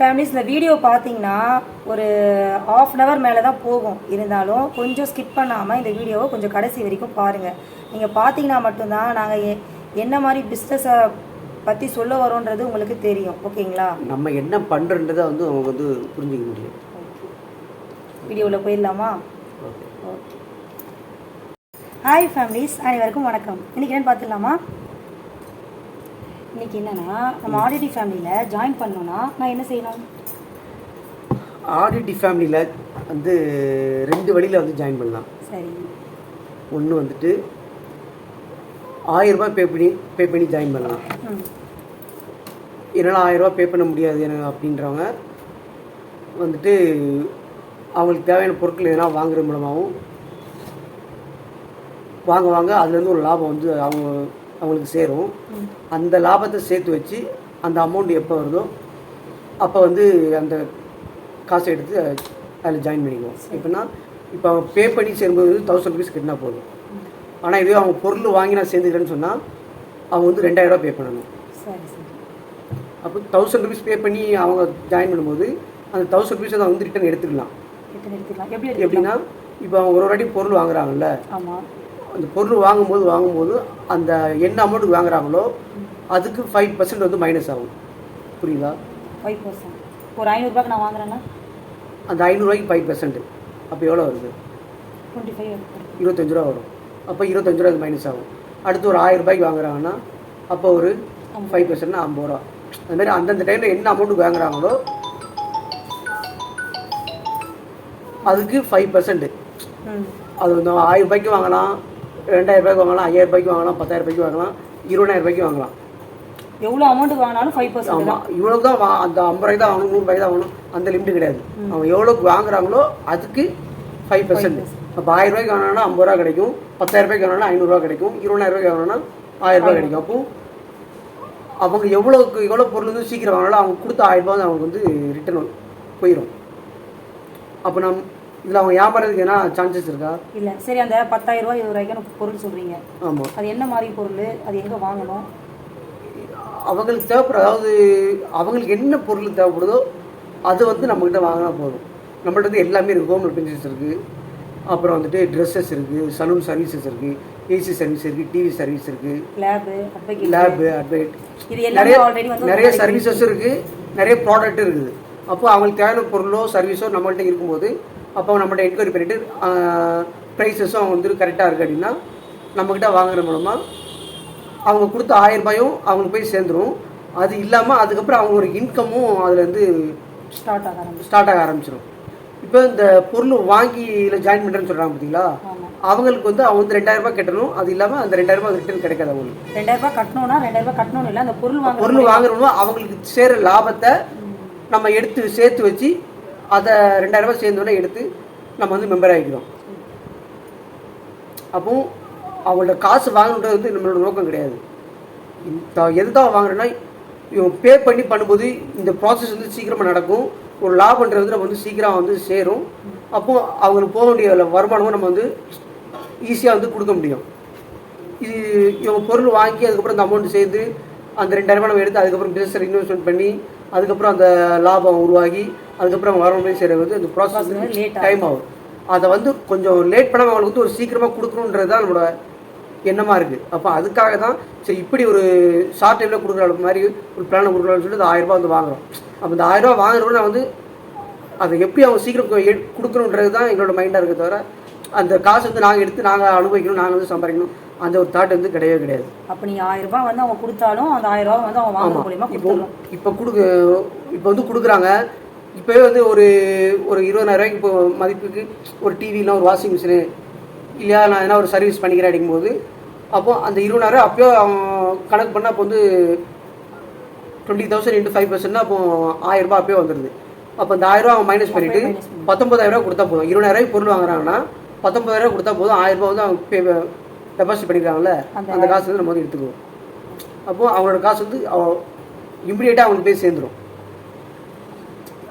Families இந்த video பார்த்தீங்கன்னா ஒரு ஆஃப் அன் ஹவர் மேலே தான் போகும். இருந்தாலும் கொஞ்சம் ஸ்கிப் பண்ணாமல் இந்த வீடியோவை கொஞ்சம் கடைசி வரைக்கும் பாருங்கள் நீங்கள் பார்த்தீங்கன்னா மட்டும்தான் நாங்கள் என்ன மாதிரி பிஸ்னஸை பற்றி சொல்ல வரோன்றது உங்களுக்கு தெரியும். ஓகேங்களா? நம்ம என்ன பண்ணுறன்றதை வந்து அவங்க வந்து புரிஞ்சிக்க முடியும். வீடியோவில் போயிடலாமா? ஓகே. ஓகே ஹாய் ஃபேமிலிஸ் அனைவருக்கும் வணக்கம். இன்றைக்கி என்னென்னு பார்த்துடலாமா இன்றைக்கி என்னென்னா நம்ம ஆடிட்டி ஃபேமிலியில் ஜாயின் பண்ணோன்னா நான் என்ன செய்யணும்? ஆடிட்டி ஃபேமிலியில் வந்து ரெண்டு வழியில் வந்து ஜாயின் பண்ணலாம். சரி. ஒன்று வந்துட்டு ஆயிரம் ரூபாய் பே பண்ணி பே பண்ணி ஜாயின் பண்ணலாம். என்னால் ஆயிரம் ரூபாய் பே பண்ண முடியாது எனக்கு அப்படின்றவங்க வந்துட்டு அவங்களுக்கு தேவையான பொருட்கள் எதனா வாங்குறது மூலமாகவும் வாங்க வாங்க அதுலேருந்து ஒரு லாபம் வந்து அவங்க அவங்களுக்கு சேரும். அந்த லாபத்தை சேர்த்து வச்சு அந்த அமௌண்ட் எப்போ வருதோ அப்போ வந்து அந்த காசை எடுத்து அதில் ஜாயின் பண்ணிக்குவோம். எப்படின்னா இப்போ அவங்க பே பண்ணி சேரும்போது தௌசண்ட் ருபீஸ் கட்டினா போதும். ஆனால் இதுவே அவங்க பொருள் வாங்கி நான் சேர்ந்துக்கிறேன்னு சொன்னால் அவங்க வந்து ரெண்டாயிரம் ரூபாய் பே பண்ணணும். அப்போ தௌசண்ட் ருபீஸ் பே பண்ணி அவங்க ஜாயின் பண்ணும்போது அந்த தௌசண்ட் ருபீஸ் அவங்க வந்து ரிட்டர்ன் எடுத்துக்கலாம். எப்படின்னா இப்போ அவங்க ஒரு ஒரு வாட்டி பொருள் வாங்குறாங்கல்ல அந்த பொருள் வாங்கும்போது வாங்கும்போது அந்த என்ன அமௌண்ட்டுக்கு வாங்குறாங்களோ அதுக்கு ஃபைவ் பர்சன்ட் வந்து மைனஸ் ஆகும். புரியுதா? ஃபைவ் பர்சன்ட் ஒரு ஐநூறுரூபாய்க்கு நான் வாங்குறேன்னா? அந்த ஐநூறுரூவாய்க்கு ஃபைவ் பர்சன்ட் அப்போ எவ்வளோ வருது? டுவெண்ட்டி ஃபைவ் இருபத்தஞ்சு ரூபா வரும். அப்போ இருபத்தஞ்சு ரூபா மைனஸ் ஆகும். அடுத்து ஒரு ஆயிரம் ரூபாய்க்கு வாங்குறாங்கன்னா அப்போ ஒரு ஃபைவ் பர்சன்ட்னா ஐம்பது ரூபா. அது மாதிரி அந்தந்த டைமில் என்ன அமௌண்ட்டுக்கு வாங்குறாங்களோ அதுக்கு ஃபைவ் பர்சன்ட் அது ஆயிரம் ரூபாய்க்கு வாங்கலாம். ரெண்டாயிரம் ரூபாய்க்கு வாங்கலாம் ஐயாயிரம் ரூபாய்க்கு வாங்கலாம் பத்தாயிரம் ரூபாய்க்கு வாங்கலாம் இருபதாயிரம் ரூபாய்க்கு வாங்கலாம். எவ்வளோ அமௌண்ட்டுக்கு வாங்கினாலும் ஃபைவ் பர்சன்ட் ஆமாம் இவ்வளவு தான் வா- அந்த ஐம்பது ரூபாய்க்கு தான் வாங்கணும் நூறு ரூபாய்க்கு தான் வாங்கணும் அந்த லிமிட் கிடையாது. அவங்க எவ்வளோக்கு வாங்குறாங்களோ அதுக்கு ஃபைவ் பர்சன்ட் அப்போ ஆயிரம் ரூபாய்க்கு வாங்கினா ஐம்பது ரூபா கிடைக்கும் பத்தாயிரம் ரூபாய்க்கு வாங்கினா ஐநூறுரூவா கிடைக்கும் இருபதாயிரம் ரூபாய்க்கு வாங்கினா ஆயிரம் ரூபாய் கிடைக்கும். அப்போ அவங்க எவ்வளோக்கு எவ்வளோ பொருள் வந்து சீக்கிரம் வாங்கினாலும் அவங்க கொடுத்த ஆயிரம் ரூபாய் வந்து அவங்களுக்கு வந்து ரிட்டர்ன் போயிடும் அப்போ நம் இதில் அவங்க வியாபாரத்துக்கு என்ன சான்சஸ் இருக்கா? இல்லை. சரி அந்த பத்தாயிரம் ரூபாய் இருபது ரூபாய்க்கு பொருள் சொல்கிறீங்க ஆமாம் அது என்ன மாதிரி பொருள்? அது எங்கே வாங்கணும்? அவங்களுக்கு தேவைப்படுற அதாவது அவங்களுக்கு என்ன பொருள் தேவைப்படுதோ அது வந்து நம்மக்கிட்ட வாங்கினா போதும். நம்மள்ட்ட வந்து எல்லாமே இருக்குது ஹோம் அப்ளைன்சஸ் இருக்குது அப்புறம் வந்துட்டு ட்ரெஸ்ஸஸ் இருக்குது சலூன் சர்வீசஸ் இருக்குது ஏசி சர்வீஸ் இருக்குது டிவி சர்வீஸ் இருக்குது லேபு அட்வைட் நிறைய நிறைய சர்வீசஸ் இருக்குது நிறைய ப்ராடக்ட் இருக்குது. அப்போ அவங்களுக்கு தேவையான பொருளோ சர்வீஸோ நம்மள்ட்ட இருக்கும்போது அப்போ நம்மள்ட்ட என்கொயரி பண்ணிவிட்டு ப்ரைஸஸும் அவங்க வந்து கரெக்டாக இருக்குது அப்படின்னா நம்மக்கிட்ட வாங்குறது மூலமாக அவங்க கொடுத்த ஆயிரம் ரூபாயும் அவங்களுக்கு போய் சேர்ந்துரும். அது இல்லாமல் அதுக்கப்புறம் அவங்க ஒரு இன்கமும் அதுலேருந்து ஸ்டார்ட் ஆக ஆரம்பிச்சு ஸ்டார்ட் ஆக ஆரம்பிச்சிடும் இப்போ இந்த பொருள் வாங்கி இதில் ஜாயின் பண்ணுறேன்னு சொல்கிறாங்க பார்த்தீங்களா அவங்களுக்கு வந்து அவங்க வந்து ரெண்டாயிரம் ரூபாய் கட்டணும். அது இல்லாமல் அந்த ரெண்டாயிரம் ரூபாய் ரிட்டர்ன் கிடைக்காது அவங்களுக்கு. ரெண்டாயிரம் ரூபாய் கட்டணும்னா ரெண்டாயிரம் ரூபாய் கட்டணும் இல்லை அந்த பொருள் வாங்க பொருள் வாங்குறவங்க அவங்களுக்கு சேர லாபத்தை நம்ம எடுத்து சேர்த்து வச்சு அதை ரெண்டாயிரம் ரூபாய் சேர்ந்தோடனே எடுத்து நம்ம வந்து மெம்பர் ஆகிக்கிறோம் அப்போ அவங்களோட காசு வாங்கணுன்றது வந்து நம்மளோட நோக்கம் கிடையாது. இந்த எதுதான் வாங்குறேன்னா இவன் பே பண்ணி பண்ணும்போது இந்த ப்ராசஸ் வந்து சீக்கிரமாக நடக்கும். ஒரு லாபன்றது வந்து நம்ம வந்து சீக்கிரம் வந்து சேரும். அப்போ அவங்களுக்கு போக வேண்டிய வருமானமும் நம்ம வந்து ஈஸியாக வந்து கொடுக்க முடியும். இது இவங்க பொருள் வாங்கி அதுக்கப்புறம் அந்த அமௌண்ட் சேர்த்து அந்த ரெண்டாயிரம் ரூபாய் நம்ம எடுத்து அதுக்கப்புறம் பிசினஸ் இன்வெஸ்ட்மெண்ட் பண்ணி அதுக்கப்புறம் அந்த லாபம் உருவாகி அதுக்கப்புறம் வரவங்க செய்கிறது வந்து அந்த ப்ராசஸ். டைம் ஆகும். அதை வந்து கொஞ்சம் லேட் பண்ணாமல் அவங்களுக்கு வந்து ஒரு சீக்கிரமாக கொடுக்கணுன்றது தான் நம்மளோட எண்ணமாக இருக்குது அப்போ அதுக்காக தான் சரி இப்படி ஒரு ஷார்ட் டைமில் கொடுக்குற மாதிரி ஒரு பிளானை கொடுக்கலாம்னு சொல்லிட்டு அந்த ஆயிரம் ரூபாய் வந்து வாங்குறோம். அப்போ இந்த வாங்குறோம் நான் வந்து அதை எப்படி அவங்க சீக்கிரம் கொடுக்கணுன்றது தான் எங்களோட மைண்டாக இருக்க தவிர அந்த காசு வந்து நாங்கள் எடுத்து நாங்கள் அனுபவிக்கணும் நாங்கள் வந்து சம்பாதிக்கணும். அந்த ஒரு தாட் வந்து கிடையவே கிடையாது. அப்போ நீங்கள் ஆயிரம் ரூபாய் வந்து அவங்க கொடுத்தாலும் அந்த ஆயிரம் ரூபாய் வந்து அவங்க வாங்குற மூலியமா இப்போ இப்போ கொடுக்க இப்போ வந்து கொடுக்குறாங்க. இப்போவே வந்து ஒரு ஒரு இருபதாயிரம் ரூபாய்க்கு இப்போ மதிப்புக்கு ஒரு டிவிலாம் ஒரு வாஷிங் மிஷினு இல்லையா நான் என்ன ஒரு சர்வீஸ் பண்ணிக்கிறேன் அப்படிங்கும்போது அப்போ அந்த இருபதாயிரம் அப்பயோ அவன் கணக்கு பண்ணால் அப்போ வந்து டுவெண்ட்டி தௌசண்ட் இன்ட்டு ஃபைவ் பர்சன்ட்னா அப்போ ஆயிரம் ரூபாய் அப்பயே வந்துடுது அப்போ அந்த ஆயிரம் அவன் மைனஸ் பண்ணிட்டு minus பண்ணி. பத்தொன்பதாயிரம் ரூபாய் கொடுத்தா போதும். இருபதாயிரம் பொருள் வாங்குறாங்கன்னா பத்தொன்பதாயிரம் ரூபாய் கொடுத்தா போதும். ஆயிரம் ரூபாய் வந்து அவங்க பே டெபாசிட் பண்ணிக்கிறாங்கல்ல அந்த காசு வந்து நம்ம வந்து எடுத்துக்குவோம். அப்போ அவங்களோட காசு வந்து இம்மிடியேட்டாக அவங்களுக்கு போய் சேர்ந்துடும்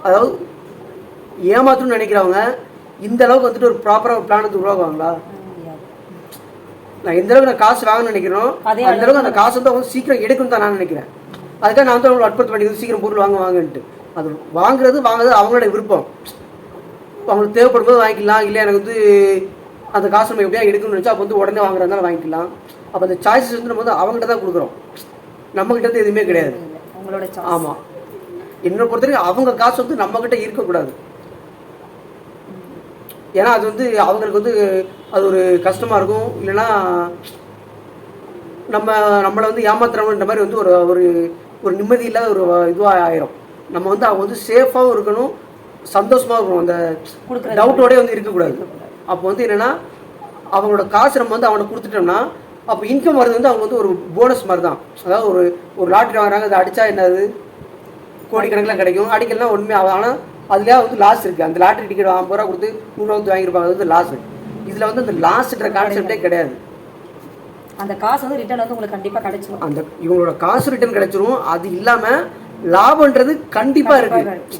அதாவது ஏமாத்தணும்னு நினைக்கிறவங்க இந்த அளவுக்கு வந்துட்டு ஒரு ப்ராப்பராக ஒரு பிளான் வந்து உருவாக்குவாங்களா? நான் எந்த அளவுக்கு நான் காசு வாங்கணும்னு நினைக்கிறோம் அந்த அளவுக்கு அந்த காசு வந்து அவங்க சீக்கிரம் எடுக்கணும் தான் நான் நினைக்கிறேன். அதுக்காக நான் வந்து அவங்களை அட்புறுத்த வேண்டியது சீக்கிரம் பொருள் வாங்க வாங்கன்ட்டு. அது வாங்குறது வாங்குறது அவங்களோட விருப்பம். அவங்களுக்கு தேவைப்படும் போது வாங்கிக்கலாம் இல்லை எனக்கு வந்து அந்த காசு நம்ம எப்படியா எடுக்கணும்னு நினச்சா அப்போ வந்து உடனே வாங்குறதுனால வாங்கிக்கலாம். அப்போ அந்த சாய்ஸஸ் வந்து நம்ம வந்து அவங்ககிட்ட தான் கொடுக்குறோம். நம்மகிட்ட இருந்து எதுவுமே கிடையாது. சாய்ஸ் ஆமாம் என்னை பொறுத்தவரைக்கும் அவங்க காசு வந்து நம்மக்கிட்ட இருக்கக்கூடாது. ஏன்னா அது வந்து அவங்களுக்கு வந்து அது ஒரு கஷ்டமாக இருக்கும். இல்லைன்னா நம்ம நம்மளை வந்து ஏமாத்துறவன்ற மாதிரி வந்து ஒரு ஒரு ஒரு நிம்மதி இல்லாத ஒரு இதுவாக ஆயிரும். நம்ம வந்து அவங்க வந்து சேஃபாகவும் இருக்கணும் சந்தோஷமாக இருக்கணும். அந்த டவுட்டோடய வந்து இருக்கக்கூடாது. அப்போ வந்து என்னென்னா அவங்களோட காசு நம்ம வந்து அவனுக்கு கொடுத்துட்டோம்னா அப்போ இன்கம் வருது வந்து அவங்க வந்து ஒரு போனஸ் மாதிரி தான் அதாவது ஒரு ஒரு லாட்ரி வாங்குறாங்க அதை அடித்தா என்னது? கோடிக்கணக்கில் கிடைக்கும். அடிக்கலாம் ஆகும் ஆனால் அதுலேயே வந்து லாஸ் இருக்குது அந்த லாட்ரி டிக்கெட் ஐம்பது ரூபா கொடுத்து நூறுரூவா கொடுத்து வாங்கியிருப்பாங்க. அது வந்து லாஸ் இதில் வந்து அந்த லாஸ்ன்ற கான்செப்டே கிடையாது. அந்த காசு வந்து ரிட்டர்ன் வந்து உங்களுக்கு கண்டிப்பாக கிடைச்சிடும் அந்த இவங்களோட காசு ரிட்டர்ன் கிடைச்சிரும். அது இல்லாமல் லாபம்ன்றது கண்டிப்பாக இருக்குது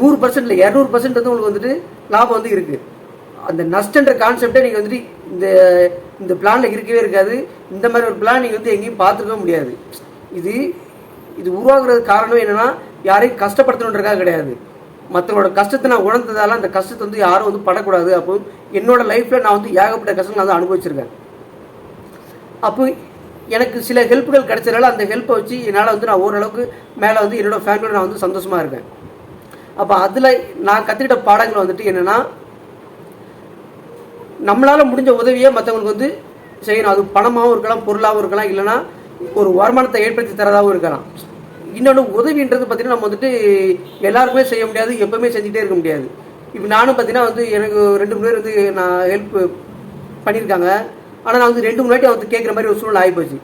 நூறு பர்சன்ட் இல்லை இரநூறு பர்சன்ட் வந்து உங்களுக்கு வந்துட்டு லாபம் வந்து இருக்குது அந்த நஷ்டன்ற கான்செப்டே நீங்கள் வந்துட்டு இந்த இந்த பிளானில் இருக்கவே இருக்காது. இந்த மாதிரி ஒரு பிளான் நீங்கள் வந்து எங்கேயும் பார்த்துருக்க முடியாது. இது இது உருவாகிறது காரணம் என்னென்னா யாரையும் கஷ்டப்படுத்தணுன்றதுக்காக கிடையாது. மற்றவங்களோட கஷ்டத்தை நான் உணர்ந்ததால அந்த கஷ்டத்தை வந்து யாரும் வந்து படக்கூடாது. அப்போ என்னோட லைஃப்பில் நான் வந்து ஏகப்பட்ட கஷ்டம் நான் வந்து அனுபவிச்சிருக்கேன். அப்போ எனக்கு சில ஹெல்ப்புகள் கிடைச்சதுனால அந்த ஹெல்ப்பை வச்சு என்னால் வந்து நான் ஓரளவுக்கு மேலே வந்து என்னோட ஃபேமிலியோட நான் வந்து சந்தோஷமாக இருக்கேன். அப்போ அதில் நான் கற்றுக்கிட்ட பாடங்கள் வந்துட்டு என்னென்னா நம்மளால் முடிஞ்ச உதவியை மற்றவங்களுக்கு வந்து செய்யணும். அது பணமாகவும் இருக்கலாம் பொருளாகவும் இருக்கலாம் இல்லைன்னா ஒரு வருமானத்தை ஏற்படுத்தி தரதாகவும் இருக்கலாம். இன்னொன்று உதவின்றது பார்த்தீங்கன்னா நம்ம வந்துட்டு எல்லாருக்குமே செய்ய முடியாது எப்போவுமே செஞ்சுட்டே இருக்க முடியாது. இப்போ நானும் பார்த்தீங்கன்னா வந்து எனக்கு ரெண்டு மூணு பேர் வந்து நான் ஹெல்ப் பண்ணியிருக்காங்க. ஆனால் நான் வந்து ரெண்டு மூணு வாட்டி வந்து கேட்குற மாதிரி ஒரு சூழ்நிலை ஆகிப்போச்சு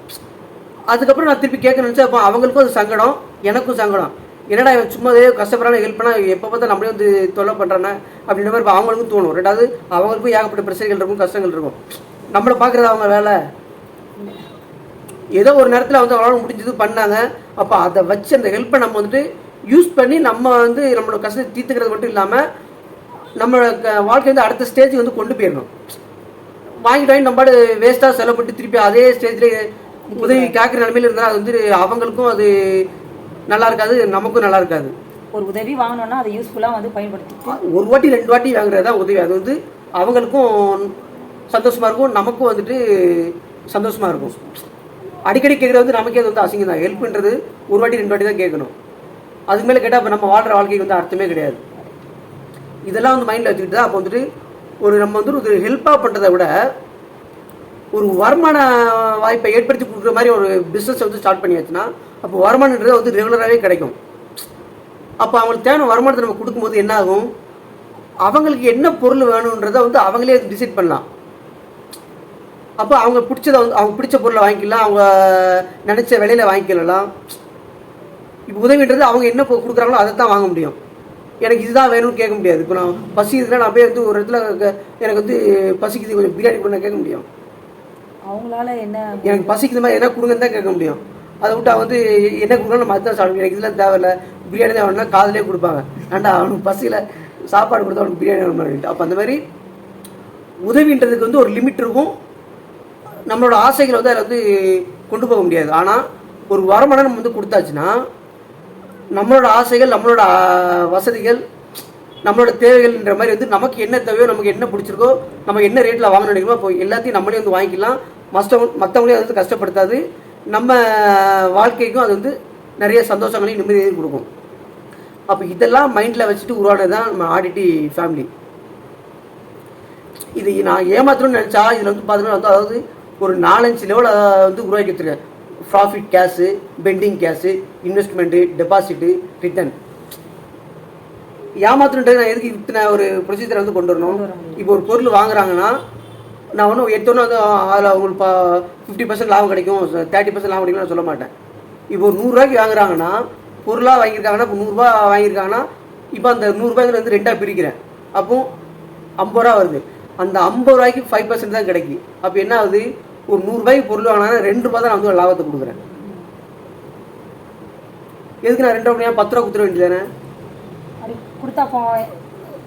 அதுக்கப்புறம் நான் திருப்பி கேட்க நினச்சா அப்போ அவங்களுக்கும் அது சங்கடம் எனக்கும் சங்கடம். என்னடா இவன் சும்மா ஏதோ கஷ்டப்படுறான ஹெல்ப் பண்ணா எப்போ பார்த்தா நம்மளே வந்து தொல்லை பண்ணுறானே அப்படின்ற மாதிரி இப்ப அவங்களுக்கும் தோணும். ரெண்டாவது அவங்களுக்கும் ஏகப்பட்ட பிரச்சனைகள் இருக்கும் கஷ்டங்கள் இருக்கும். நம்மளை பார்க்குறது அவங்க வேலை. ஏதோ ஒரு நேரத்தில் வந்து அவங்களால முடிஞ்சது பண்ணாங்க. அப்போ அதை வச்சு அந்த ஹெல்ப்பை நம்ம வந்துட்டு யூஸ் பண்ணி நம்ம வந்து நம்மளோட கஷ்டத்தை தீர்த்துக்கிறது மட்டும் இல்லாமல் நம்மளோட வாழ்க்கை வந்து அடுத்த ஸ்டேஜுக்கு வந்து கொண்டு போயிடணும். வாங்கிட்டு வாங்கி நம்ம வேஸ்ட்டாக செலவு பண்ணிட்டு திருப்பி அதே ஸ்டேஜ்லேயே உதவி கேட்குற நிலமையில இருந்தால் அது வந்து அவங்களுக்கும் அது நல்லா இருக்காது நமக்கும் நல்லா இருக்காது. ஒரு உதவி வாங்கணும்னா அதை யூஸ்ஃபுல்லாக வந்து பயன்படுத்திட்டு. ஒரு வாட்டி ரெண்டு வாட்டி வாங்குறது தான் உதவி. அது வந்து அவங்களுக்கும் சந்தோஷமா இருக்கும் நமக்கும் வந்துட்டு சந்தோஷமா இருக்கும். அடிக்கடி கேட்குறது வந்து நமக்கே அது வந்து அசிங்கம் தான் ஹெல்ப்ன்றது ஒரு வாட்டி ரெண்டு வாட்டி தான் கேட்கணும். அதுக்கு மேலே கேட்டால் இப்போ நம்ம வாழ்கிற வாழ்க்கைக்கு வந்து அர்த்தமே கிடையாது. இதெல்லாம் வந்து மைண்டில் வச்சுக்கிட்டு தான் அப்போ வந்துட்டு ஒரு நம்ம வந்து ஒரு ஹெல்ப்பாக பண்ணுறதை விட ஒரு வருமான வாய்ப்பை ஏற்படுத்தி கொடுக்குற மாதிரி ஒரு பிஸ்னஸ் வந்து ஸ்டார்ட் பண்ணியாச்சுன்னா அப்போ வருமானன்றது வந்து ரெகுலராகவே கிடைக்கும். அப்போ அவங்களுக்கு தேவையான வருமானத்தை நம்ம கொடுக்கும்போது என்ன ஆகும்? அவங்களுக்கு என்ன பொருள் வேணுன்றதை வந்து அவங்களே டிசைட் பண்ணலாம். அப்போ அவங்க பிடிச்சத வந்து அவங்க பிடிச்ச பொருளை வாங்கிக்கலாம் அவங்க நினச்ச விலையில வாங்கிக்கலாம். இப்போ உதவின்றது அவங்க என்ன கொடுக்குறாங்களோ அதை தான் வாங்க முடியும். எனக்கு இதுதான் வேணும்னு கேட்க முடியாது. இப்போ நான் பசி நான் போய் வந்து ஒரு இடத்துல எனக்கு வந்து பசிக்குது கொஞ்சம் பிரியாணி பண்ண கேட்க முடியும். அவங்களால என்ன எனக்கு பசிக்குது மாதிரி என்ன கொடுங்கன்னு தான் கேட்க முடியும். அதை விட்டு அவன் வந்து என்ன கொடுக்கணும் நம்ம அதுதான் சாப்பிட எனக்கு இதெல்லாம் தேவையில்ல. பிரியாணி தான் வேணும்னா காதலே கொடுப்பாங்க. ஏன்டா அவனுக்கு பசியில் சாப்பாடு கொடுத்தா அவனுக்கு பிரியாணி வேணும் அப்போ அந்த மாதிரி உதவின்றதுக்கு வந்து ஒரு லிமிட் இருக்கும். நம்மளோட ஆசைகளை வந்து அதில் வந்து கொண்டு போக முடியாது. ஆனால் ஒரு வருமானம் நம்ம வந்து கொடுத்தாச்சுன்னா நம்மளோட ஆசைகள் நம்மளோட வசதிகள் நம்மளோட தேவைகள்ன்ற மாதிரி வந்து நமக்கு என்ன தேவையோ நமக்கு என்ன பிடிச்சிருக்கோ நம்ம என்ன ரேட்டில் வாங்கணும் நினைக்கிறோமோ அப்போ எல்லாத்தையும் நம்மளே வந்து வாங்கிக்கலாம். மற்றவங்க மற்றவங்களையும் அது வந்து கஷ்டப்படுத்தாது. நம்ம வாழ்க்கைக்கும் அது வந்து நிறைய சந்தோஷங்களையும் நிம்மதியையும் கொடுக்கும். அப்போ இதெல்லாம் மைண்டில் வச்சுட்டு உருவானது தான் நம்ம ஆடிட்டி ஃபேமிலி இது நான் ஏமாத்தணும்னு நினச்சா இதில் வந்து பார்த்தீங்கன்னா வந்து அதாவது ஒரு நாலஞ்சு லெவலில் வந்து உருவாக்கி வச்சிருக்கேன். Profit cash pending cash investment deposit return ஏமாத்தணுன்றது நான் எதுக்கு இத்தனை ஒரு ப்ரொசீஜரை வந்து கொண்டு வரணும். இப்போ ஒரு பொருள் வாங்குறாங்கன்னா நான் ஒன்றும் எடுத்தோன்னே வந்து அதில் அவங்களுக்கு இப்போ ஃபிஃப்டி பர்சன்ட் லாபம் கிடைக்கும். தேர்ட்டி பர்சன்ட் லாபம் கிடைக்கும்னு நான் சொல்ல மாட்டேன். இப்போ ஒரு நூறுரூவாய்க்கு வாங்குறாங்கன்னா பொருளாக வாங்கியிருக்காங்கன்னா இப்போ நூறுரூவா வாங்கியிருக்காங்கன்னா இப்போ அந்த நூறுரூபாய்க்கு வந்து ரெண்டாக பிரிக்கிறேன். அப்போ ஐம்பது ரூபா வருது. அந்த ஐம்பது ரூபாய்க்கு ஃபைவ் பர்சன்ட் தான் கிடைக்கும் அப்போ என்ன ஆகுது? ஒரு நூறுரூபாய்க்கு பொருள் வாங்கினா ரெண்டு ரூபா தான் நான் வந்து லாபத்தை கொடுக்குறேன். எதுக்கு நான் ரெண்டு ரூபா பத்து ரூபா கொடுத்துட வேண்டியதானே கொடுத்தா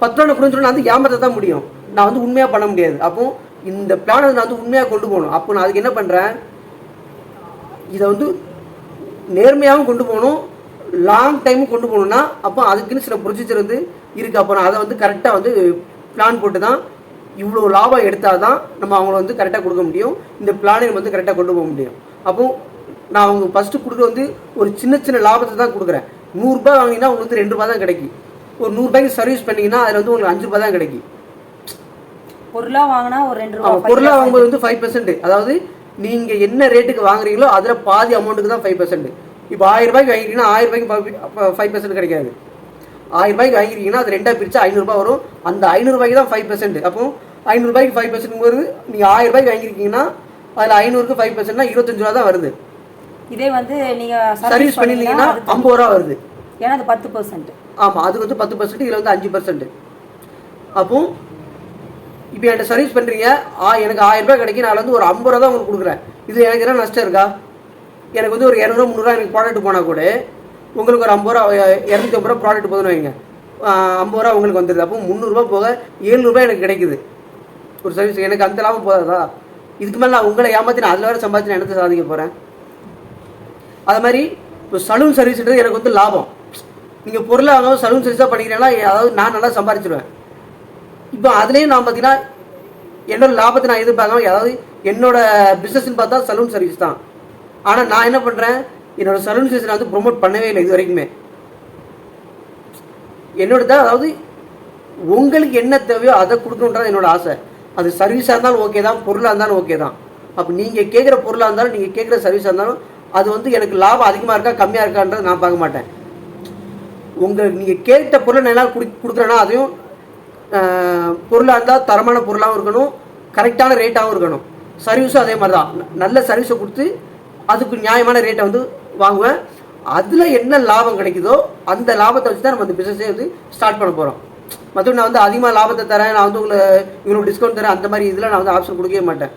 பத்து ரூபா கொடுத்துட்டு நான் வந்து ஏமாத்த தான் முடியும். நான் வந்து உண்மையாக பண்ண முடியாது. அப்போ இந்த பிளானை நான் வந்து உண்மையாக கொண்டு போகணும். அப்போ நான் அதுக்கு என்ன பண்ணுறேன் இதை வந்து நேர்மையாகவும் கொண்டு போகணும் லாங் டைமும் கொண்டு போகணும்னா அப்போ அதுக்குன்னு சில ப்ரொசீஜர் வந்து இருக்குது அப்போ நான் அதை வந்து கரெக்டாக வந்து பிளான் போட்டு தான் இவ்வளோ லாபம் எடுத்தால் தான் நம்ம அவங்கள வந்து கரெக்டாக கொடுக்க முடியும். இந்த பிளானை நம்ம வந்து கரெக்டாக கொண்டு போக முடியும். அப்போ நான் அவங்க ஃபஸ்ட்டு கொடுக்குறது வந்து ஒரு சின்ன சின்ன லாபத்தை தான் கொடுக்குறேன். நூறுரூபா வாங்கினா உங்களுக்கு வந்து ரெண்டு ரூபா தான் கிடைக்கும். ஒரு நூறுரூபாய்க்கு சர்வீஸ் பண்ணிங்கன்னா அதில் வந்து உங்களுக்கு அஞ்சு ரூபா தான் கிடைக்கும். பொருளா வாங்கினா ஒரு ரெண்டு ரூபா பொருளாக வாங்கும்போது வந்து ஃபைவ் பர்சன்ட் அதாவது நீங்கள் என்ன ரேட்டுக்கு வாங்குறீங்களோ அதில் பாதி அமௌண்ட்டுக்கு தான் ஃபைவ் பர்சன்ட் இப்போ ஆயிரம் ரூபாய்க்கு வாங்கிட்டீங்கன்னா ஆயிரம் ரூபாய்க்கு ஃபைவ் பர்சன்ட் கிடைக்காது. ஆயிரம் ரூபாய்க்கு வாங்கிருக்கீங்கன்னா அது ரெண்டாக பிரிச்சா ஐநூறுரூபா வரும். அந்த ஐநூறுரூபாய்க்கு தான் ஃபைவ் பர்சன்ட் அப்போ ஐநூறுரூபாய்க்கு ஃபைவ் பர்சன்ட் போது நீங்கள் ஆயிரம் ரூபாய்க்கு வாங்கியிருக்கீங்கன்னா அதில் ஐநூறுக்கு ஃபைவ் பர்சன்ட்னா இருபத்தஞ்சு ரூபா தான் வருது. இதே வந்து நீங்க சர்வீஸ் பண்ணியிருந்தீங்கன்னா ஐம்பது ரூபா வருது. ஏன்னா அது பத்து பர்சன்ட் ஆமாம் அது வந்து பத்து பர்சன்ட் இதில் வந்து அஞ்சு பர்சன்ட் அப்போ இப்போ என்கிட்ட சர்வீஸ் பண்ணுறீங்க ஆ எனக்கு ஆயிரம் ரூபாய் கிடைக்கும் நான் வந்து ஒரு ஐம்பது ரூபா தான் உங்களுக்கு கொடுக்குறேன். இது எனக்கு என்ன நஷ்டம் இருக்கா? எனக்கு வந்து ஒரு இரநூறுவா முந்நூறுரூவா எனக்கு ப்ராடக்ட் போனால் கூட உங்களுக்கு ஒரு ஐம்பது ரூபா இரநூத்தி ஐம்பது ரூபா ப்ராடக்ட் போதுன்னு வைங்க. ஐம்பது ரூபா உங்களுக்கு வந்துடுது அப்போ முந்நூறுரூவா போக ஏழ்நூறுபா எனக்கு கிடைக்குது. ஒரு சர்வீஸ் எனக்கு அந்த லாபம் போதாதா? இதுக்கு மேலே நான் உங்களை ஏமாற்றி நான் அதில் வேறு சம்பாதிச்சு நான் என்னத்தை சாதிக்க போகிறேன் அது மாதிரி இப்போ சலூன் சர்வீஸ்ன்றது எனக்கு வந்து லாபம். நீங்கள் பொருளை வாங்காமல் சலூன் சர்வீஸாக பண்ணிக்கிறீங்கன்னா அதாவது நான் நல்லா சம்பாரிச்சிருவேன். இப்போ அதுலேயும் நான் பார்த்தீங்கன்னா என்னோட லாபத்தை நான் எதிர்பார்க்காம அதாவது என்னோட பிஸ்னஸ்ன்னு பார்த்தா சலூன் சர்வீஸ் தான். ஆனால் நான் என்ன பண்ணுறேன் என்னோட சலூன் சர்வீஸ் நான் வந்து ப்ரொமோட் பண்ணவே இல்லை இது வரைக்குமே. என்னோட தான் அதாவது உங்களுக்கு என்ன தேவையோ அதை கொடுக்கணுன்றது என்னோட ஆசை. அது சர்வீஸாக இருந்தாலும் ஓகே தான் பொருளாக இருந்தாலும் ஓகே தான். அப்போ நீங்கள் கேட்குற பொருளாக இருந்தாலும் நீங்கள் கேட்குற சர்வீஸாக இருந்தாலும் அது வந்து எனக்கு லாபம் அதிகமாக இருக்கா கம்மியாக இருக்கான்றது நான் பார்க்க மாட்டேன். உங்களுக்கு நீங்கள் கேட்ட பொருளை நான் என்னால் குடி கொடுக்குறேன்னா அதையும் பொருளாக இருந்தால் தரமான பொருளாகவும் இருக்கணும். கரெக்டான ரேட்டாகவும் இருக்கணும். சர்வீஸும் அதே மாதிரி தான் நல்ல சர்வீஸை கொடுத்து அதுக்கு நியாயமான ரேட்டை வந்து வாங்குவேன் அதில் என்ன லாபம் கிடைக்குதோ அந்த லாபத்தை வச்சு தான் நம்ம அந்த பிஸ்னஸே வந்து ஸ்டார்ட் பண்ண போகிறோம் மற்றபடி நான் வந்து அதிகமாக லாபத்தை தரேன். நான் வந்து உங்களை இவங்களுக்கு டிஸ்கவுண்ட் தரேன். அந்த மாதிரி இதில் நான் வந்து ஆப்ஷன் கொடுக்கவே மாட்டேன்.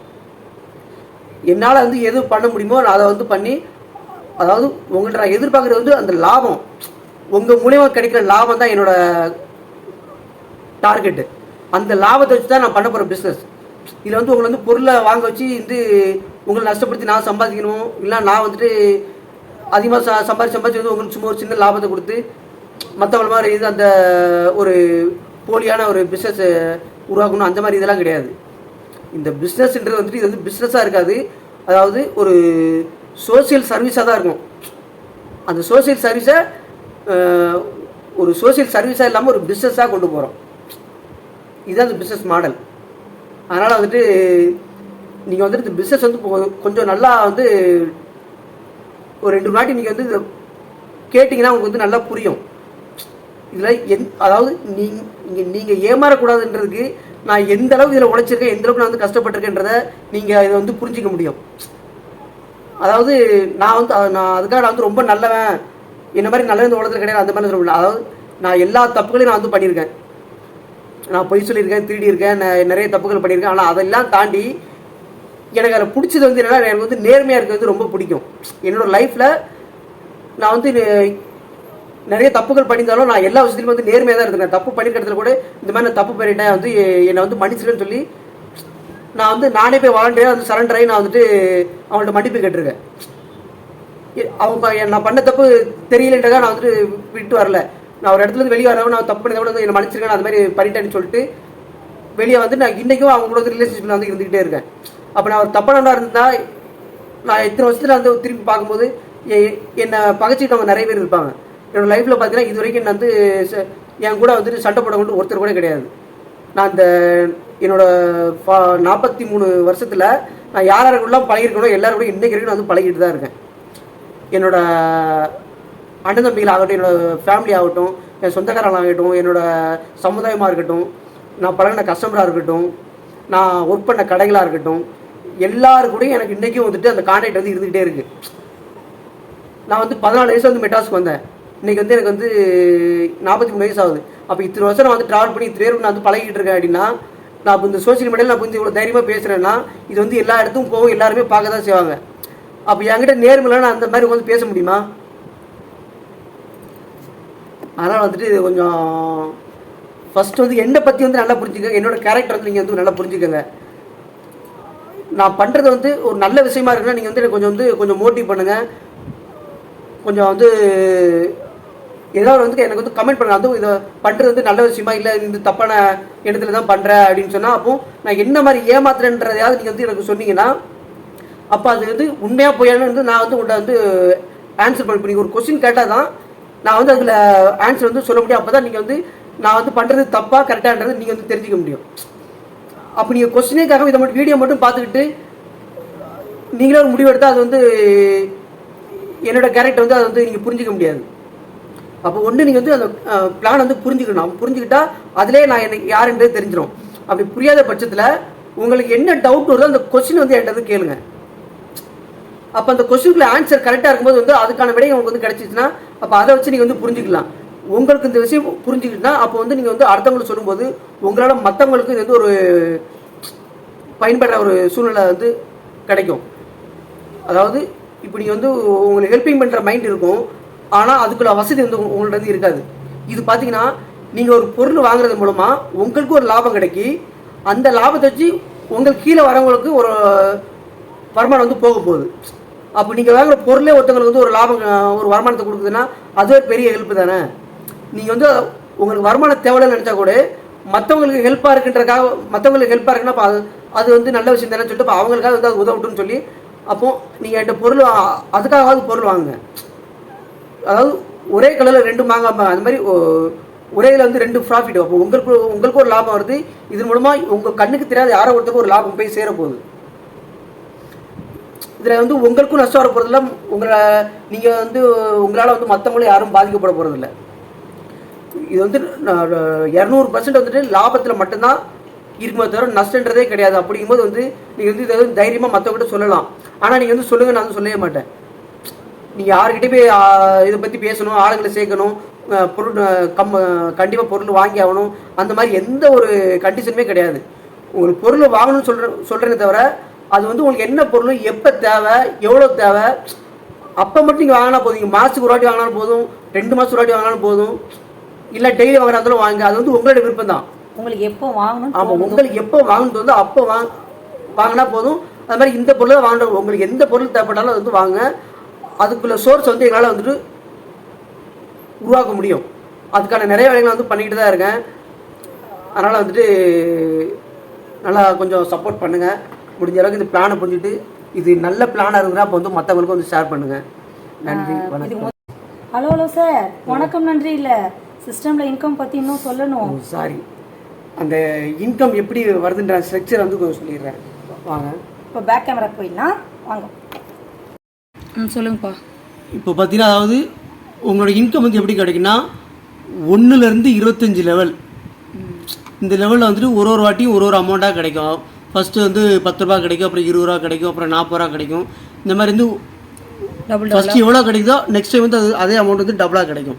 என்னால் வந்து எது பண்ண முடியுமோ நான் அதை வந்து பண்ணி அதாவது உங்கள்கிட்ட நான் எதிர்பார்க்குறது வந்து அந்த லாபம். உங்கள் மூலியமாக கிடைக்கிற லாபம் தான் என்னோட டார்கெட்டு அந்த லாபத்தை வச்சு தான் நான் பண்ண போகிற பிஸ்னஸ் இதில் வந்து உங்களை வந்து பொருளை வாங்க வச்சு வந்து உங்களை நஷ்டப்படுத்தி நான் சம்பாதிக்கணும். இல்லை நான் வந்துட்டு அதிகமாக ச சம்பாதி சம்பாதிச்சு வந்து உங்களுக்கு சும்மா ஒரு சின்ன லாபத்தை கொடுத்து மற்றவங்கள மாதிரி இது அந்த ஒரு போலியான ஒரு பிஸ்னஸ் உருவாக்கணும். அந்த மாதிரி இதெல்லாம் கிடையாது. இந்த பிஸ்னஸ்ன்றது வந்துட்டு இது வந்து பிஸ்னஸாக இருக்காது. அதாவது ஒரு சோஷியல் சர்வீஸாக தான் இருக்கும். அந்த சோஷியல் சர்வீஸை ஒரு சோஷியல் சர்வீஸாக இல்லாமல் ஒரு பிஸ்னஸாக கொண்டு போகிறோம் இதுதான் அந்த பிஸ்னஸ் மாடல் அதனால் வந்துட்டு நீங்கள் வந்துட்டு இந்த பிஸ்னஸ் வந்து கொஞ்சம் நல்லா வந்து ஒரு ரெண்டு நாட்டி நீங்கள் வந்து கேட்டிங்கன்னா உங்களுக்கு வந்து நல்லா புரியும். இதில் எந் அதாவது நீங்கள் நீங்கள் ஏமாறக்கூடாதுன்றதுக்கு நான் எந்த அளவுக்கு இதில் உழைச்சிருக்கேன் எந்த அளவுக்கு நான் வந்து கஷ்டப்பட்டிருக்கேன்றதை நீங்கள் இதை வந்து புரிஞ்சிக்க முடியும். அதாவது நான் வந்து நான் அதுக்காக நான் வந்து ரொம்ப நல்லவன். என்ன மாதிரி நல்ல இந்த உலகத்தில் கிடையாது அந்த மாதிரி சொல்ல அதாவது நான் எல்லா தப்புகளையும் நான் வந்து பண்ணியிருக்கேன். நான் பொய் சொல்லியிருக்கேன் திருடியிருக்கேன் நான் நிறைய தப்புகள் பண்ணியிருக்கேன். ஆனால் அதெல்லாம் தாண்டி எனக்கு அதில் பிடிச்சது வந்து என்னென்னா எனக்கு வந்து நேர்மையாக இருக்கிறது ரொம்ப பிடிக்கும். என்னோட லைஃப்பில் நான் வந்து நிறைய தப்புகள் பண்ணியிருந்தாலும் நான் எல்லா விஷயத்துலையும் வந்து நேர்மையாக தான் இருந்தேன் தப்பு பண்ணிக்கிறதுல கூட இந்த மாதிரி நான் தப்பு பண்ணிட்டேன் வந்து என்னை வந்து மன்னிச்சிருன்னு சொல்லி நான் வந்து நானே போய் வாலண்டியராக வந்து சரண்டர் ஆகி நான் வந்துட்டு அவங்கள்ட்ட மன்னிப்பு கேட்டிருக்கேன். எ- அவங்க நான் பண்ண தப்பு தெரியலன்றதா நான் வந்துட்டு விட்டு வரல. நான் ஒரு இடத்துல இருந்து வெளியே வரவன் நான் தப்பு பண்ணதை கூட என்னை மன்னிச்சிருக்கேன் அது மாதிரி பண்ணிட்டேன்னு சொல்லிட்டு வெளியே வந்து நான் இன்றைக்கும் அவங்க கூட ரிலேஷன்ஷிப்பில் வந்து இருந்துக்கிட்டே இருக்கேன். அப்போ நான் ஒரு தப்பானவனாக இருந்தால் நான் இத்தனை வருஷத்தில் வந்து திரும்பி பார்க்கும்போது எ- என்னை பகைச்சிட்டவங்க நிறைய பேர் இருப்பாங்க. என்னோடய லைஃப்பில் பார்த்தீங்கன்னா இது வரைக்கும் நான் வந்து ச- என் கூட வந்துட்டு சண்டை போடவங்க ஒருத்தர் கூட கிடையாது. நான் இந்த என்னோட நாற்பத்தி மூணு வருஷத்தில் நான் யார் யாருக்குள்ள பழகிருக்கணும் எல்லாரும் கூட இன்றைக்கு வரைக்கும் நான் வந்து பழகிட்டு தான் இருக்கேன். என்னோடய அண்ணன் தம்பிகள் ஆகட்டும் என்னோட ஃபேமிலி ஆகட்டும் என் சொந்தக்காரங்களாகட்டும் என்னோட சமுதாயமாக இருக்கட்டும் நான் பழகின கஸ்டமராக இருக்கட்டும் நான் ஒர்க் பண்ண கடைகளாக இருக்கட்டும் எல்லாரு கூடயும் எனக்கு இன்றைக்கும் வந்துட்டு அந்த கான்டாக்ட் வந்து இருந்துகிட்டே இருக்குது நான் வந்து பதினாலு வயசு வந்து மெட்ராஸ்க்கு வந்தேன். இன்றைக்கி வந்து எனக்கு வந்து நாற்பத்தி மூணு வயசு ஆகுது. அப்போ இத்தனை வருஷம் நான் வந்து ட்ராவல் பண்ணி இத்தனை பேருக்கு நான் வந்து பழகிட்டு இருக்கேன் அப்படின்னா நான் இப்போ இந்த சோஷியல் மீடியாவில் நான் வந்து இவ்வளோ தைரியமாக பேசுகிறேன்னா இது வந்து எல்லா இடத்துக்கும் போகும் எல்லாருமே பார்க்க தான் செய்வாங்க. அப்போ என்கிட்ட நேர்மையில நான் அந்த மாதிரி வந்து பேச முடியுமா? அதனால் வந்துட்டு இது கொஞ்சம் ஃபஸ்ட்டு வந்து என்னை பற்றி வந்து நல்லா புரிஞ்சுக்கோங்க. என்னோடய கேரக்டர் வந்து நீங்கள் வந்து நல்லா புரிஞ்சுக்கோங்க. நான் பண்ணுறது வந்து ஒரு நல்ல விஷயமா இருக்குன்னா நீங்கள் வந்து எனக்கு கொஞ்சம் வந்து கொஞ்சம் மோட்டிவ் பண்ணுங்கள் கொஞ்சம் வந்து ஏதாவது வந்து எனக்கு வந்து கமெண்ட் பண்ண அதுவும் இதை பண்ணுறது வந்து நல்ல விஷயமா இல்லை இந்த தப்பான இடத்துல தான் பண்ணுறேன் அப்படின்னு சொன்னால் அப்போ நான் என்ன மாதிரி ஏமாத்துறேன்றதையாவது நீங்கள் வந்து எனக்கு சொன்னீங்கன்னா அப்போ அது வந்து உண்மையாக போயான்னு வந்து நான் வந்து உங்கள்கிட்ட வந்து ஆன்சர் பண்ணி நீங்கள் ஒரு கொஸ்டின் கேட்டால் தான் நான் வந்து அதில் ஆன்சர் வந்து சொல்ல முடியும். அப்போ தான் நீங்கள் வந்து நான் வந்து பண்ணுறது தப்பாக கரெக்டான்றது நீங்கள் வந்து தெரிஞ்சுக்க முடியும். அப்போ நீங்கள் கொஸ்டினேக்காக இதை மட்டும் வீடியோ மட்டும் பார்த்துக்கிட்டு நீங்களே ஒரு முடிவு எடுத்தால் அது வந்து என்னோட கேரக்டர் வந்து அதை வந்து நீங்கள் புரிஞ்சிக்க முடியாது. அப்போ ஒன்று நீங்கள் வந்து அந்த பிளான் வந்து புரிஞ்சுக்கணும். புரிஞ்சுக்கிட்டா அதிலே நான் என்னை யாருன்றே தெரிஞ்சிடும் அப்படி புரியாத பட்சத்தில் உங்களுக்கு என்ன டவுட் வருதோ அந்த கொஸ்டின் வந்து என்கிட்ட வந்து கேளுங்க. அப்போ அந்த கொஸ்டினுக்குள்ள ஆன்சர் கரெக்டாக இருக்கும்போது வந்து அதுக்கான விடை உங்களுக்கு வந்து கிடைச்சிச்சுன்னா அப்போ அதை வச்சு நீங்கள் வந்து புரிஞ்சுக்கலாம். உங்களுக்கு இந்த விஷயம் புரிஞ்சுக்கிட்டுனா அப்போ வந்து நீங்கள் வந்து அடுத்தவங்களுக்கு சொல்லும்போது உங்களால் மற்றவங்களுக்கு இது வந்து ஒரு பயன்படுற ஒரு சூழ்நிலை வந்து கிடைக்கும். அதாவது இப்போ நீங்கள் வந்து உங்களுக்கு ஹெல்ப்பிங் பண்ணுற மைண்ட் இருக்கும் ஆனால் அதுக்குள்ள வசதி வந்து உங்க- உங்கள்ட்ட வந்து இருக்காது. இது பார்த்தீங்கன்னா நீங்கள் ஒரு பொருள் வாங்குறது மூலமாக உங்களுக்கு ஒரு லாபம் கிடைக்கி அந்த லாபத்தை வச்சு உங்களுக்கு கீழே வரவங்களுக்கு ஒரு வருமானம் வந்து போக போகுது. அப்போ நீங்கள் வாங்குற பொருளே ஒருத்தவங்களுக்கு வந்து ஒரு லாபம் ஒரு வருமானத்தை கொடுக்குதுன்னா அதுவே பெரிய ஹெல்ப் தானே? நீங்கள் வந்து உங்களுக்கு வருமானம் தேவையில்லைன்னு நினச்சா கூட மற்றவங்களுக்கு ஹெல்ப்பாக இருக்குன்றக்காக மற்றவங்களுக்கு ஹெல்ப்பாக இருக்குன்னா அப்போ அது அது வந்து நல்ல விஷயம் தானே சொல்லிட்டு அப்போ அவங்களுக்காக வந்து அது உதவட்டும்னு சொல்லி அப்போ நீங்கள் என்கிட்ட பொருள் வா- அதுக்காகவாவது பொருள் வாங்குங்க. அதாவது ஒரே கலரில் ரெண்டு மாங்காய் அந்த மாதிரி உரையில் வந்து ரெண்டு ப்ராஃபிட் அப்போ உங்களுக்கு உங்களுக்கு ஒரு லாபம் வருது இதன் மூலமாக உங்கள் கண்ணுக்கு தெரியாத யாரோ ஒருத்தருக்கு ஒரு லாபம் போய் சேர போகுது இதில் வந்து உங்களுக்கும் நஷ்டம் வர போகிறதில்ல உங்களை நீங்கள் வந்து உங்களால் வந்து மற்றவங்களும் யாரும் பாதிக்கப்பட போகிறதில்ல இது வந்து இரநூறு பர்சன்ட் வந்துட்டு லாபத்தில் மட்டும்தான் இருக்குமே தவிர நஷ்டன்றதே கிடையாது. அப்படிங்கும்போது வந்து நீங்கள் வந்து இதை வந்து தைரியமாக மற்றவங்கிட்ட சொல்லலாம். ஆனால் நீங்கள் வந்து சொல்லுங்கள் நான் வந்து சொல்லவே மாட்டேன். நீங்கள் யாருக்கிட்டே போய் இதை பற்றி பேசணும் ஆளுங்களை சேர்க்கணும் பொருள் கம் கண்டிப்பாக பொருள் வாங்கி ஆகணும். அந்த மாதிரி எந்த ஒரு கண்டிஷனுமே கிடையாது. ஒரு பொருளை வாங்கணும்னு சொல்கிற சொல்கிறேனே தவிர அது வந்து உங்களுக்கு என்ன பொருள் எப்போ தேவை எவ்வளோ தேவை? அப்போ மட்டும் நீங்கள் வாங்கினா போதும். மாதத்துக்கு ஒரு வாட்டி வாங்கினாலும் போதும். ரெண்டு மாதத்துக்கு ஒரு வாட்டி வாங்கினாலும் போதும். இல்லை டெய்லி வாங்குறாலும் வாங்க. அது வந்து உங்களோட விருப்பம் தான். உங்களுக்கு எப்போ வாங்கணும் ஆமாம் உங்களுக்கு எப்போ வாங்கணும் வந்து அப்போ வாங்க வாங்கினா போதும். அது மாதிரி இந்த பொருளை வாங்கணும். உங்களுக்கு எந்த பொருள் தேவைப்பட்டாலும் அது வந்து வாங்க. அதுக்குள்ள சோர்ஸ் வந்து எங்களால் வந்துட்டு உருவாக்க முடியும். அதுக்கான நிறைய வேலைகளை வந்து பண்ணிக்கிட்டு தான் இருக்கேன். அதனால் வந்துட்டு நல்லா கொஞ்சம் சப்போர்ட் பண்ணுங்கள் முடிஞ்ச அளவுக்கு இந்த பிளானை புரிஞ்சுட்டு இது நல்ல பிளானாக இருந்தால் அப்போ வந்து மற்றவங்களுக்கும் வந்து ஷேர் பண்ணுங்கள் நன்றி வணக்கம். ஹலோ ஹலோ சார் வணக்கம் நன்றி இல்லை. சிஸ்டமில் இன்கம் பற்றி இன்னும் சொல்லணும். சாரி அந்த இன்கம் எப்படி வருதுன்ற ஸ்ட்ரக்சர் வந்து கொஞ்சம் சொல்லிடுறேன். வாங்க. இப்போ பேக் கேமரா போயிடலாம். வாங்க. ம் சொல்லுங்கப்பா. இப்போ பார்த்தீங்கன்னா அதாவது உங்களோட இன்கம் வந்து எப்படி கிடைக்குன்னா ஒன்றுலேருந்து இருபத்தஞ்சி லெவல் இந்த லெவலில் வந்துட்டு ஒரு ஒரு வாட்டியும் ஒரு ஒரு அமௌண்ட்டாக கிடைக்கும். ஃபஸ்ட்டு வந்து பத்து ரூபா கிடைக்கும் அப்புறம் இருபது ரூபா கிடைக்கும் அப்புறம் நாற்பது ரூபா கிடைக்கும். இந்த மாதிரி வந்து ஃபஸ்ட்டு எவ்வளோ கிடைக்குதோ நெக்ஸ்ட் டைம் வந்து அது அதே அமௌண்ட் வந்து டபுளாக கிடைக்கும்.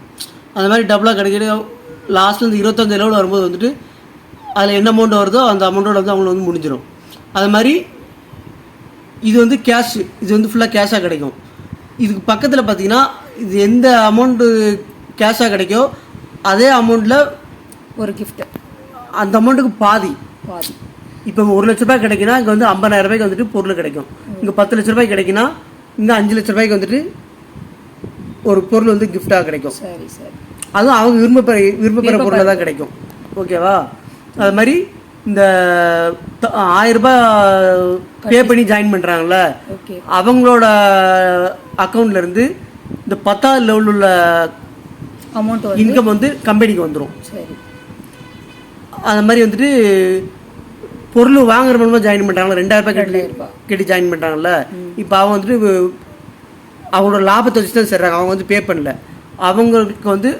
அந்த மாதிரி டபுளாக கிடைக்கிற லாஸ்ட்டில் இந்த இருபத்தஞ்சு லெவல் வரும்போது வந்துட்டு அதில் என்ன அமௌண்ட் வருதோ அந்த அமௌண்ட்டோட வந்து அவங்களுக்கு வந்து முடிஞ்சிடும் அது மாதிரி இது வந்து கேஷ் இது வந்து ஃபுல்லாக கேஷாக கிடைக்கும். இதுக்கு பக்கத்தில் பார்த்தீங்கன்னா இது எந்த அமௌண்ட்டு கேஷாக கிடைக்கோ அதே அமௌண்ட்டில் ஒரு கிஃப்ட் அந்த அமௌண்ட்டுக்கு பாதி. பாதி. இப்போ ஒரு லட்ச ரூபாய் கிடைக்குன்னா இங்கே வந்து ஐம்பதாயிரம் ரூபாய்க்கு வந்துட்டு பொருள் கிடைக்கும். இங்கே பத்து லட்ச ரூபாய் கிடைக்குன்னா இங்கே அஞ்சு லட்ச ரூபாய்க்கு வந்துட்டு ஒரு பொருள் வந்து கிஃப்டாக கிடைக்கும். சரி சரி. அதுவும் அவங்க விரும்பப்பெற விரும்பப்பெற பொருளாக தான் கிடைக்கும். ஓகேவா? அது மாதிரி இந்த ஆயிரம் ரூபாய் பே பண்ணி ஜாயின் பண்ணுறாங்கல்ல அவங்களோட அக்கௌண்ட்ல இருந்து இந்த பத்தாவது லெவலில் உள்ள அமௌண்ட் இன்கம் வந்து கம்பெனிக்கு வந்துடும் சரி. அந்த மாதிரி வந்துட்டு பொருள் வாங்குற மூலமாக ஜாயின் பண்ணுறாங்களா ரெண்டாயிரம் ரூபாய் கட்டி ஜாயின் பண்ணுறாங்கல்ல இப்போ அவங்க வந்துட்டு அவங்களோட லாபத்தை வச்சு தான் சேர்றாங்க. அவங்க வந்து பே பண்ணல. அவங்களுக்கு வந்து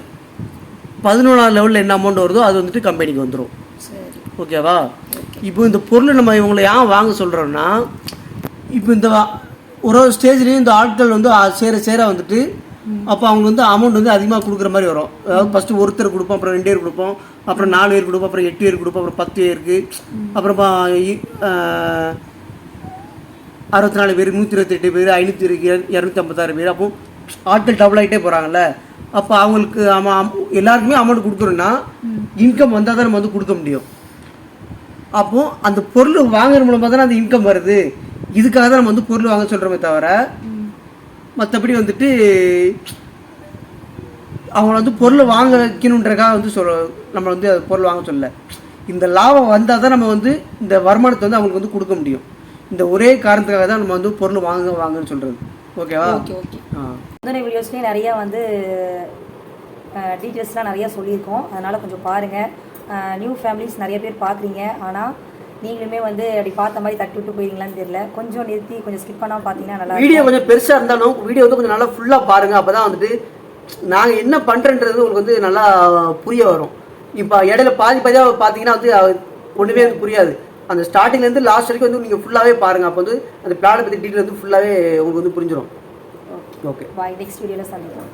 பதினொன்றாம் லெவலில் என்ன அமௌண்ட் வருதோ அது வந்துட்டு கம்பெனிக்கு வந்துடும் ஓகேவா இப்போ இந்த பொருளை நம்ம இவங்களை ஏன் வாங்க சொல்கிறோம்னா இப்போ இந்த ஒரு ஒரு ஸ்டேஜ்லேயும் இந்த ஆட்கள் வந்து சேர சேர வந்துட்டு அப்போ அவங்க வந்து அமௌண்ட் வந்து அதிகமாக கொடுக்குற மாதிரி வரும். அதாவது ஃபஸ்ட்டு ஒருத்தர் கொடுப்போம் அப்புறம் ரெண்டு பேர் கொடுப்போம் அப்புறம் நாலு பேர் கொடுப்போம் அப்புறம் எட்டு பேர் கொடுப்போம் அப்புறம் பத்து பேருக்கு அப்புறம் இ- அறுபத்தி நாலு பேர் நூற்றி இருபத்தெட்டு பேர் ஐநூற்றி இரநூத்தி ஐம்பத்தாறு பேர். அப்போ ஆட்கள் டபுள் ஆகிட்டே போகிறாங்கல்ல அப்போ அவங்களுக்கு ஆமாம் எல்லாருக்குமே அமௌண்ட் கொடுக்குறோன்னா இன்கம் வந்தால் தான் நம்ம வந்து கொடுக்க முடியும். அப்போ அந்த பொருள் வாங்குற மூலமாக தானே அந்த இன்கம் வருது. இதுக்காக தான் நம்ம வந்து பொருள் வாங்க சொல்கிறோமே தவிர மற்றபடி வந்துட்டு அவங்க வந்து பொருளை வாங்க வைக்கணுன்றக்காக வந்து சொல்ல நம்ம வந்து அது பொருள் வாங்க சொல்லல. இந்த லாபம் வந்தால் தான் நம்ம வந்து இந்த வருமானத்தை வந்து அவங்களுக்கு வந்து கொடுக்க முடியும். இந்த ஒரே காரணத்துக்காக தான் நம்ம வந்து பொருள் வாங்க வாங்கன்னு சொல்கிறது ஓகேவா ஓகே ஓகே முந்தின வீடியோஸ்லேயும் நிறையா வந்து டீட்டெயில்ஸ்லாம் நிறையா சொல்லியிருக்கோம். அதனால் கொஞ்சம் பாருங்கள் நியூ ஃபேமிலிஸ் நிறைய பேர் பார்க்குறீங்க. ஆனால் நீங்களுமே வந்து அப்படி பார்த்த மாதிரி தட்டி விட்டு போயிருங்களான்னு தெரியல. கொஞ்சம் நிறுத்தி கொஞ்சம் ஸ்கிப் பண்ணாமல் பார்த்தீங்கன்னா நல்லா. வீடியோ கொஞ்சம் பெருசாக இருந்தாலும் வீடியோ வந்து கொஞ்சம் நல்லா ஃபுல்லாக பாருங்கள் அப்போ தான் வந்துட்டு நாங்கள் என்ன பண்ணுறன்றது உங்களுக்கு வந்து நல்லா புரிய வரும். இப்போ இடையில பாதி பாதியாக பார்த்தீங்கன்னா வந்து ஒன்றுமே வந்து புரியாது. அந்த ஸ்டார்டிங்லேருந்து லாஸ்ட் வரைக்கும் வந்து நீங்கள் ஃபுல்லாகவே பாருங்கள் அப்போ வந்து அந்த பிளானை பற்றி டீட்டெயில் வந்து ஃபுல்லாகவே உங்களுக்கு வந்து புரிஞ்சிடும் ஓகே பாய் நெக்ஸ்ட் வீடியோவில் சந்திப்போம்.